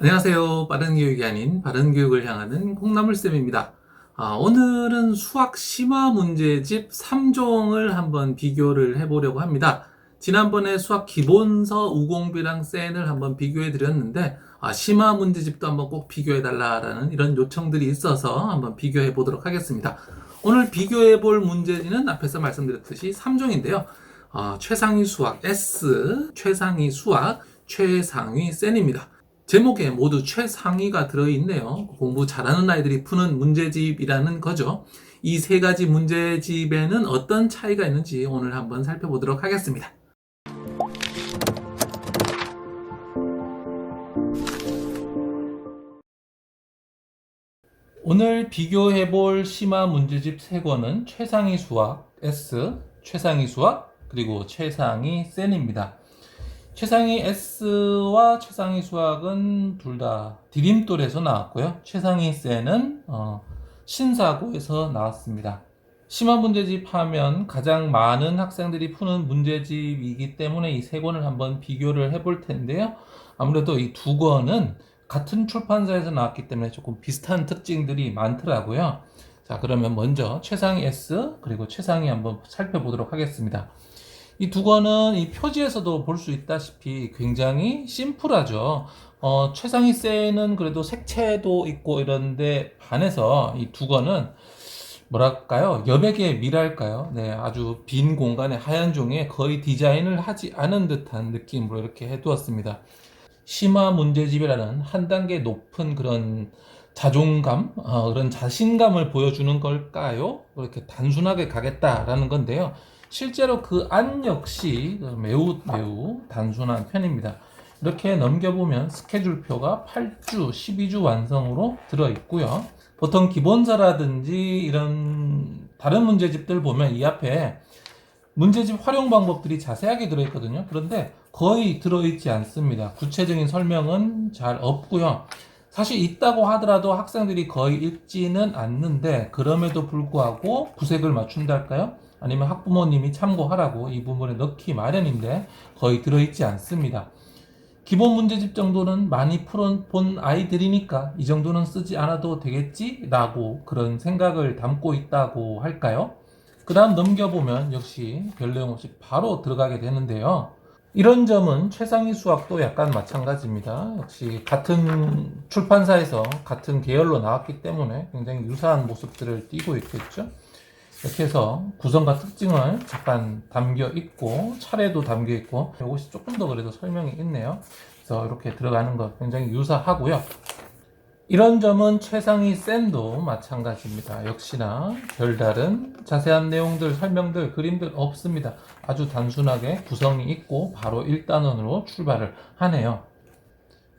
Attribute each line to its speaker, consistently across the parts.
Speaker 1: 안녕하세요. 빠른 교육이 아닌 바른 교육을 향하는 콩나물쌤입니다. 아, 오늘은 수학 심화 문제집 3종을 한번 비교를 해보려고 합니다. 지난번에 수학 기본서 우공비랑 센을 한번 비교해 드렸는데, 아, 심화 문제집도 한번 꼭 비교해 달라라는 이런 요청들이 있어서 한번 비교해 보도록 하겠습니다. 오늘 비교해 볼 문제지는 앞에서 말씀드렸듯이 3종인데요. 아, 최상위 수학 S, 최상위 수학, 최상위 센입니다. 제목에 모두 최상위가 들어있네요. 공부 잘하는 아이들이 푸는 문제집이라는 거죠. 이 세 가지 문제집에는 어떤 차이가 있는지 오늘 한번 살펴보도록 하겠습니다. 오늘 비교해 볼 심화 문제집 세 권은 최상위 수학 S, 최상위 수학, 그리고 최상위 센입니다. 최상위 S와 최상위 수학은 둘 다 디림돌에서 나왔고요. 최상위 센은 어, 신사고에서 나왔습니다. 심화 문제집 하면 가장 많은 학생들이 푸는 문제집이기 때문에 이 세 권을 한번 비교를 해볼 텐데요. 아무래도 이 두 권은 같은 출판사에서 나왔기 때문에 조금 비슷한 특징들이 많더라고요. 자, 그러면 먼저 최상위 S 그리고 최상위 한번 살펴보도록 하겠습니다. 이 두 권은 이 표지에서도 볼 수 있다시피 굉장히 심플하죠. 어, 최상위 세는 그래도 색채도 있고 이런데 반해서 이 두 권은 뭐랄까요? 여백의 미랄까요? 네, 아주 빈 공간에 하얀 종이에 거의 디자인을 하지 않은 듯한 느낌으로 이렇게 해두었습니다. 심화 문제집이라는 한 단계 높은 그런 자존감, 어, 그런 자신감을 보여주는 걸까요? 이렇게 단순하게 가겠다라는 건데요. 실제로 그 안 역시 매우 매우 단순한 편입니다. 이렇게 넘겨보면 스케줄표가 8주, 12주 완성으로 들어있고요. 보통 기본서라든지 이런 다른 문제집들 보면 이 앞에 문제집 활용 방법들이 자세하게 들어있거든요. 그런데 거의 들어있지 않습니다. 구체적인 설명은 잘 없고요. 사실 있다고 하더라도 학생들이 거의 읽지는 않는데 그럼에도 불구하고 구색을 맞춘다 할까요? 아니면 학부모님이 참고하라고 이 부분에 넣기 마련인데 거의 들어있지 않습니다. 기본 문제집 정도는 많이 풀은 본 아이들이니까 이 정도는 쓰지 않아도 되겠지라고 그런 생각을 담고 있다고 할까요? 그 다음 넘겨보면 역시 별 내용 없이 바로 들어가게 되는데요. 이런 점은 최상위 수학도 약간 마찬가지입니다. 역시 같은 출판사에서 같은 계열로 나왔기 때문에 굉장히 유사한 모습들을 띠고 있겠죠. 이렇게 해서 구성과 특징을 잠깐 담겨 있고 차례도 담겨 있고 이것이 조금 더 그래도 설명이 있네요. 그래서 이렇게 들어가는 것 굉장히 유사하고요. 이런 점은 최상위 쌤도 마찬가지입니다. 역시나 별다른 자세한 내용들, 설명들, 그림들 없습니다. 아주 단순하게 구성이 있고 바로 1단원으로 출발을 하네요.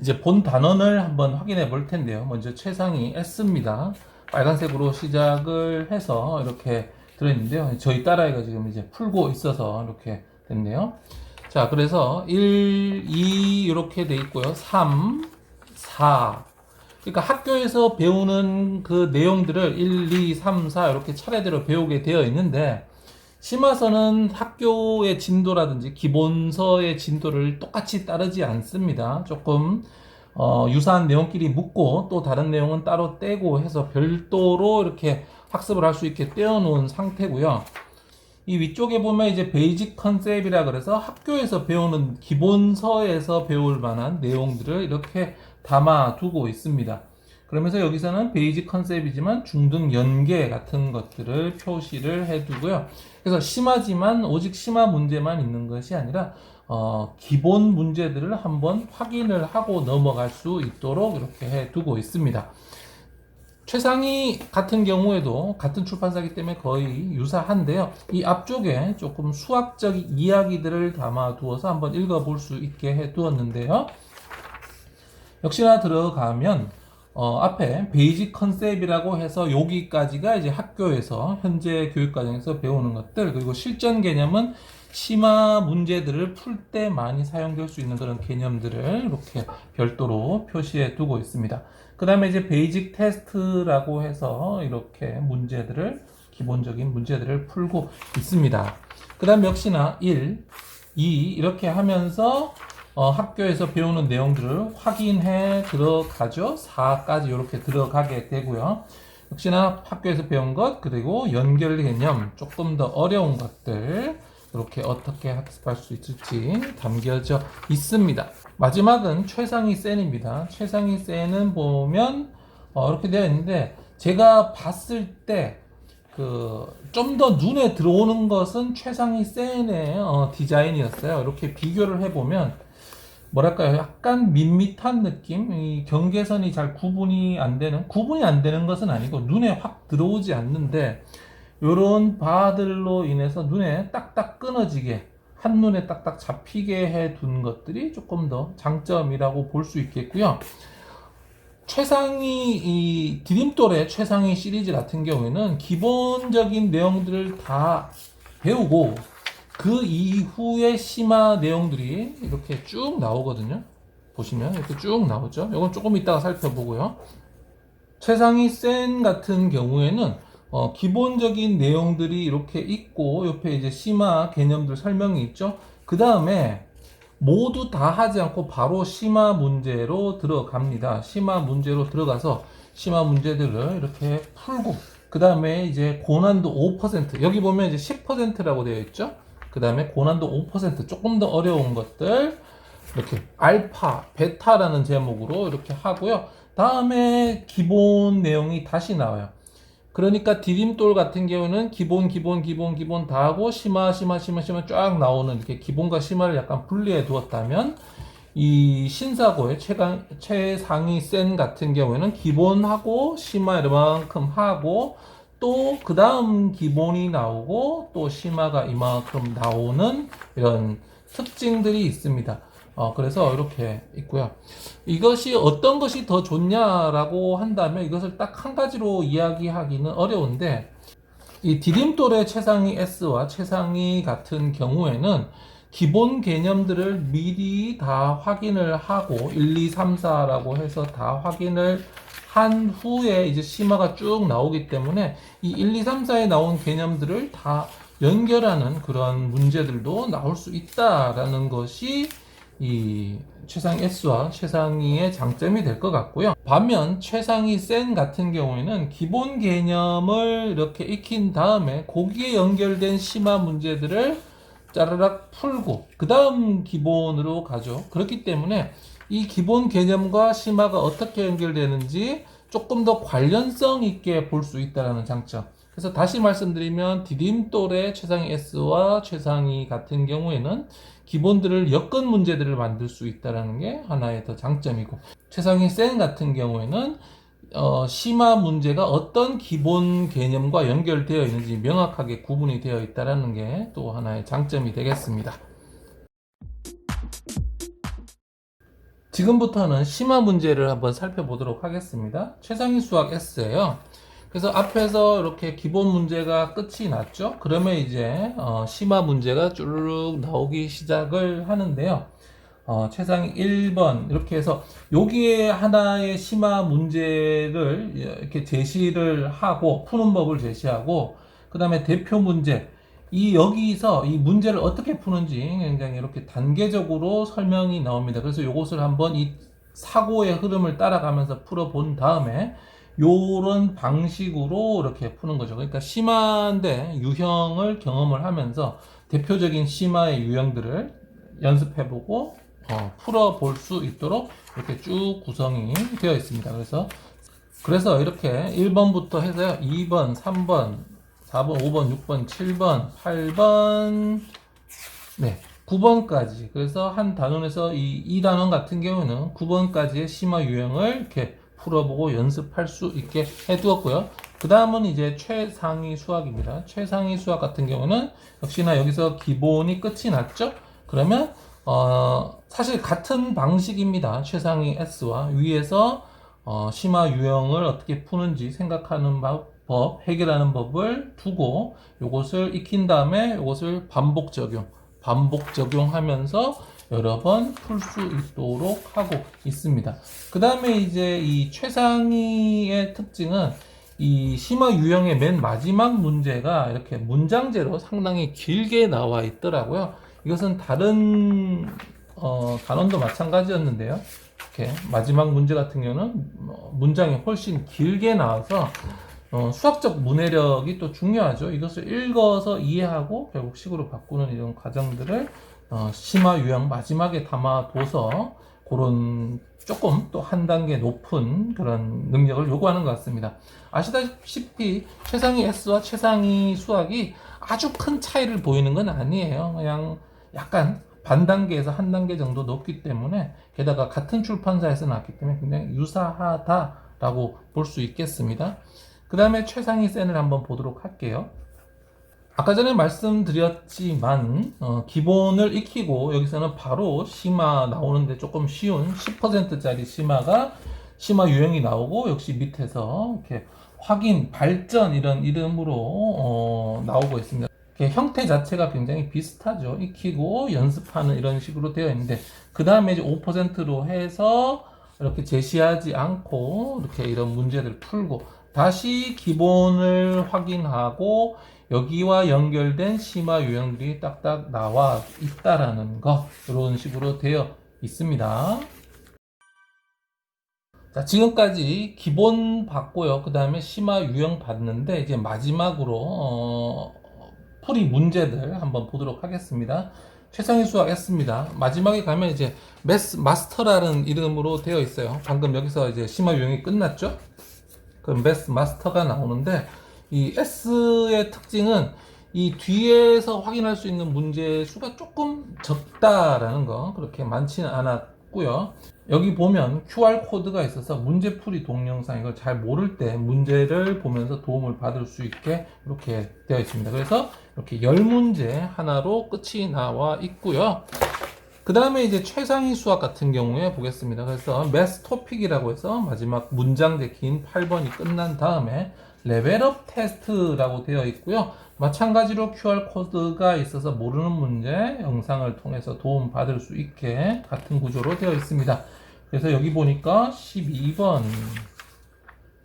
Speaker 1: 이제 본 단원을 한번 확인해 볼 텐데요. 먼저 최상위 S입니다. 빨간색으로 시작을 해서 이렇게 들어있는데요. 저희 딸아이가 지금 이제 풀고 있어서 이렇게 됐네요. 자, 그래서 1, 2 이렇게 돼 있고요. 3, 4. 그러니까 학교에서 배우는 그 내용들을 1, 2, 3, 4 이렇게 차례대로 배우게 되어 있는데 심화서는 학교의 진도라든지 기본서의 진도를 똑같이 따르지 않습니다. 조금 어, 유사한 내용끼리 묶고 또 다른 내용은 따로 떼고 해서 별도로 이렇게 학습을 할 수 있게 떼어놓은 상태고요. 이 위쪽에 보면 이제 베이직 컨셉이라 그래서 학교에서 배우는 기본서에서 배울 만한 내용들을 이렇게 담아 두고 있습니다. 그러면서 여기서는 베이직 컨셉이지만 중등 연계 같은 것들을 표시를 해 두고요. 그래서 심하지만 오직 심화 문제만 있는 것이 아니라 어, 기본 문제들을 한번 확인을 하고 넘어갈 수 있도록 이렇게 해 두고 있습니다. 최상위 같은 경우에도 같은 출판사이기 때문에 거의 유사한데요. 이 앞쪽에 조금 수학적 이야기들을 담아 두어서 한번 읽어볼 수 있게 해 두었는데요. 역시나 들어가면 어, 앞에 베이직 컨셉이라고 해서 여기까지가 이제 학교에서 현재 교육과정에서 배우는 것들 그리고 실전 개념은 심화 문제들을 풀 때 많이 사용될 수 있는 그런 개념들을 이렇게 별도로 표시해 두고 있습니다. 그 다음에 이제 베이직 테스트라고 해서 이렇게 문제들을 기본적인 문제들을 풀고 있습니다. 그 다음 역시나 1, 2 이렇게 하면서 어, 학교에서 배우는 내용들을 확인해 들어가죠. 4까지 이렇게 들어가게 되고요. 역시나 학교에서 배운 것 그리고 연결 개념 조금 더 어려운 것들 이렇게 어떻게 학습할 수 있을지 담겨져 있습니다. 마지막은 최상위 센입니다. 최상위 센은 보면 어, 이렇게 되어 있는데 제가 봤을 때 그 좀 더 눈에 들어오는 것은 최상위 센의 어, 디자인이었어요. 이렇게 비교를 해보면 뭐랄까요, 약간 밋밋한 느낌, 이 경계선이 잘 구분이 안 되는, 구분이 안 되는 것은 아니고 눈에 확 들어오지 않는데 요런 바들로 인해서 눈에 딱딱 끊어지게 한눈에 딱딱 잡히게 해 둔 것들이 조금 더 장점이라고 볼 수 있겠고요. 최상위 이 디딤돌의 최상위 시리즈 같은 경우에는 기본적인 내용들을 다 배우고 그 이후에 심화 내용들이 이렇게 쭉 나오거든요. 보시면 이렇게 쭉 나오죠. 이건 조금 이따가 살펴보고요. 최상위 센 같은 경우에는 어, 기본적인 내용들이 이렇게 있고 옆에 이제 심화 개념들 설명이 있죠. 그 다음에 모두 다 하지 않고 바로 심화 문제로 들어갑니다. 심화 문제로 들어가서 심화 문제들을 이렇게 풀고 그 다음에 이제 고난도 5% 여기 보면 이제 10%라고 되어 있죠. 그 다음에 고난도 5% 조금 더 어려운 것들 이렇게 알파, 베타라는 제목으로 이렇게 하고요. 다음에 기본 내용이 다시 나와요. 그러니까 디딤돌 같은 경우는 기본, 기본, 기본, 기본 다 하고 심화, 심화, 심화, 심화 쫙 나오는 이렇게 기본과 심화를 약간 분리해 두었다면 이 신사고의 최강, 최상위 센 같은 경우에는 기본하고 심화 이만큼 하고 또 그 다음 기본이 나오고 또 심화가 이만큼 나오는 이런 특징들이 있습니다. 어, 그래서 이렇게 있고요. 이것이 어떤 것이 더 좋냐라고 한다면 이것을 딱 한 가지로 이야기하기는 어려운데 이 디딤돌의 최상위 S와 최상위 같은 경우에는 기본 개념들을 미리 다 확인을 하고 1, 2, 3, 4라고 해서 다 확인을 한 후에 이제 심화가 쭉 나오기 때문에 이 1, 2, 3, 4에 나온 개념들을 다 연결하는 그런 문제들도 나올 수 있다라는 것이 이 최상위 S와 최상위의 장점이 될 것 같고요. 반면 최상위 센 같은 경우에는 기본 개념을 이렇게 익힌 다음에 거기에 연결된 심화 문제들을 짜르락 풀고 그 다음 기본으로 가죠. 그렇기 때문에 이 기본 개념과 심화가 어떻게 연결되는지 조금 더 관련성 있게 볼 수 있다는 장점. 그래서 다시 말씀드리면 디딤돌의 최상위 S와 최상위 같은 경우에는 기본들을 엮은 문제들을 만들 수 있다는 게 하나의 더 장점이고 최상위 센 같은 경우에는 어, 심화 문제가 어떤 기본 개념과 연결되어 있는지 명확하게 구분이 되어 있다는 게 또 하나의 장점이 되겠습니다. 지금부터는 심화 문제를 한번 살펴보도록 하겠습니다. 최상위 수학 S예요. 그래서 앞에서 이렇게 기본 문제가 끝이 났죠. 그러면 이제 어, 심화 문제가 쭈르륵 나오기 시작을 하는데요. 어, 최상위 1번 이렇게 해서 여기에 하나의 심화 문제를 이렇게 제시를 하고 푸는 법을 제시하고 그 다음에 대표 문제 이 여기서 이 문제를 어떻게 푸는지 굉장히 이렇게 단계적으로 설명이 나옵니다. 그래서 이것을 한번 이 사고의 흐름을 따라가면서 풀어본 다음에 요런 방식으로 이렇게 푸는 거죠. 그러니까 심화인데 유형을 경험을 하면서 대표적인 심화의 유형들을 연습해보고 어, 풀어볼 수 있도록 이렇게 쭉 구성이 되어 있습니다. 그래서 그래서 이렇게 1번부터 해서요. 2번, 3번, 4번, 5번, 6번, 7번, 8번, 네, 9번까지. 그래서 한 단원에서 이 2단원 같은 경우는 9번까지의 심화 유형을 이렇게 풀어보고 연습할 수 있게 해두었고요. 그 다음은 이제 최상위 수학입니다. 최상위 수학 같은 경우는 역시나 여기서 기본이 끝이 났죠? 그러면 어, 사실 같은 방식입니다. 최상위 S와 위에서 어, 심화 유형을 어떻게 푸는지 생각하는 법, 해결하는 법을 두고 이것을 익힌 다음에 이것을 반복 적용, 반복 적용하면서 여러 번 풀 수 있도록 하고 있습니다. 그 다음에 이제 이 최상위의 특징은 이 심화 유형의 맨 마지막 문제가 이렇게 문장제로 상당히 길게 나와 있더라고요. 이것은 다른 어, 단원도 마찬가지였는데요. 이렇게 마지막 문제 같은 경우는 어, 문장이 훨씬 길게 나와서 어, 수학적 문해력이 또 중요하죠. 이것을 읽어서 이해하고 결국 식으로 바꾸는 이런 과정들을 어, 심화 유형 마지막에 담아둬서 그런 조금 또 한 단계 높은 그런 능력을 요구하는 것 같습니다. 아시다시피 최상위 S와 최상위 수학이 아주 큰 차이를 보이는 건 아니에요. 그냥 약간 반 단계에서 한 단계 정도 높기 때문에 게다가 같은 출판사에서 나왔기 때문에 굉장히 유사하다라고 볼 수 있겠습니다. 그 다음에 최상위 센을 한번 보도록 할게요. 아까 전에 말씀드렸지만 어, 기본을 익히고 여기서는 바로 심화 나오는데 조금 쉬운 10%짜리 심화가 심화 유형이 나오고 역시 밑에서 이렇게 확인 발전 이런 이름으로 어, 나오고 있습니다. 형태 자체가 굉장히 비슷하죠. 익히고 연습하는 이런 식으로 되어 있는데 그 다음에 이제 5%로 해서 이렇게 제시하지 않고 이렇게 이런 문제들 풀고 다시 기본을 확인하고 여기와 연결된 심화 유형들이 딱딱 나와 있다라는 거 이런 식으로 되어 있습니다. 자, 지금까지 기본 봤고요. 그 다음에 심화 유형 봤는데 이제 마지막으로 어, 풀이 문제들 한번 보도록 하겠습니다. 최상위 수학 S입니다. 마지막에 가면 이제 메스 마스터라는 이름으로 되어 있어요. 방금 여기서 이제 심화 유형이 끝났죠? 그럼 메스 마스터가 나오는데 이 S의 특징은 이 뒤에서 확인할 수 있는 문제 수가 조금 적다라는 거 그렇게 많지는 않았고요. 여기 보면 QR 코드가 있어서 문제풀이 동영상 이걸 잘 모를 때 문제를 보면서 도움을 받을 수 있게 이렇게 되어 있습니다. 그래서 이렇게 10문제 하나로 끝이 나와 있고요. 그 다음에 이제 최상위 수학 같은 경우에 보겠습니다. 그래서 매스 토픽이라고 해서 마지막 문장제 긴 8번이 끝난 다음에 레벨업 테스트라고 되어 있고요. 마찬가지로 QR코드가 있어서 모르는 문제 영상을 통해서 도움 받을 수 있게 같은 구조로 되어 있습니다. 그래서 여기 보니까 12번,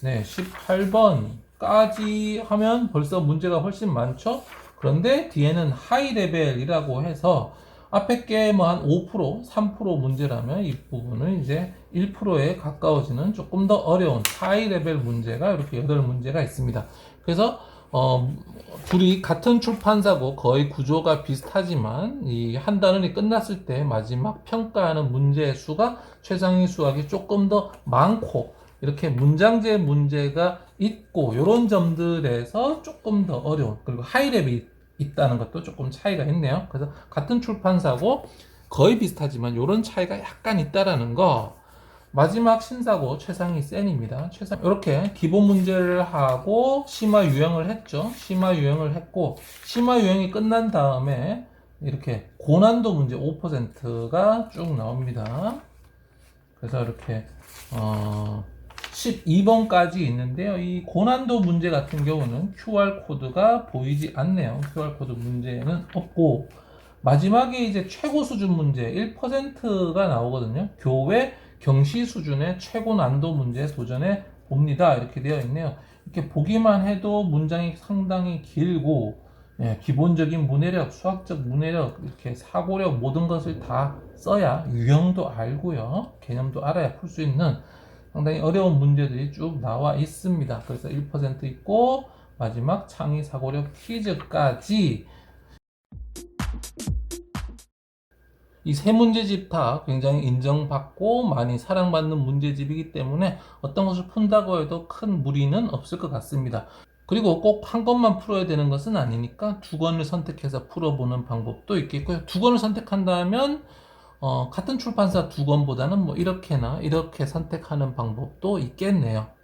Speaker 1: 네, 18번까지 하면 벌써 문제가 훨씬 많죠? 그런데 뒤에는 하이 레벨이라고 해서 앞에 게 뭐 한 5%, 3% 문제라면 이 부분은 이제 1%에 가까워지는 조금 더 어려운 하이 레벨 문제가 이렇게 8문제가 있습니다. 그래서 어, 둘이 같은 출판사고 거의 구조가 비슷하지만 이 한 단원이 끝났을 때 마지막 평가하는 문제 수가 최상위 수학이 조금 더 많고 이렇게 문장제 문제가 있고 이런 점들에서 조금 더 어려운 그리고 하이 레벨이 있다는 것도 조금 차이가 있네요. 그래서 같은 출판사고 거의 비슷하지만 이런 차이가 약간 있다라는 거. 마지막 신사고 최상위 센입니다. 최상 이렇게 기본 문제를 하고 심화 유형을 했죠. 심화 유형을 했고 심화 유형이 끝난 다음에 이렇게 고난도 문제 5%가 쭉 나옵니다. 그래서 이렇게 어 12번까지 있는데요. 이 고난도 문제 같은 경우는 QR코드가 보이지 않네요. QR코드 문제는 없고, 마지막에 이제 최고 수준 문제 1%가 나오거든요. 교회 경시 수준의 최고 난도 문제 도전해 봅니다. 이렇게 되어 있네요. 이렇게 보기만 해도 문장이 상당히 길고, 예, 기본적인 문해력, 수학적 문해력, 이렇게 사고력 모든 것을 다 써야 유형도 알고요. 개념도 알아야 풀 수 있는 상당히 어려운 문제들이 쭉 나와 있습니다. 그래서 1% 있고 마지막 창의 사고력 퀴즈까지 이 세 문제집 다 굉장히 인정받고 많이 사랑받는 문제집이기 때문에 어떤 것을 푼다고 해도 큰 무리는 없을 것 같습니다. 그리고 꼭 한 것만 풀어야 되는 것은 아니니까 두 권을 선택해서 풀어보는 방법도 있겠고요. 두 권을 선택한다면 어, 같은 출판사 두 권보다는 뭐 이렇게나 이렇게 선택하는 방법도 있겠네요.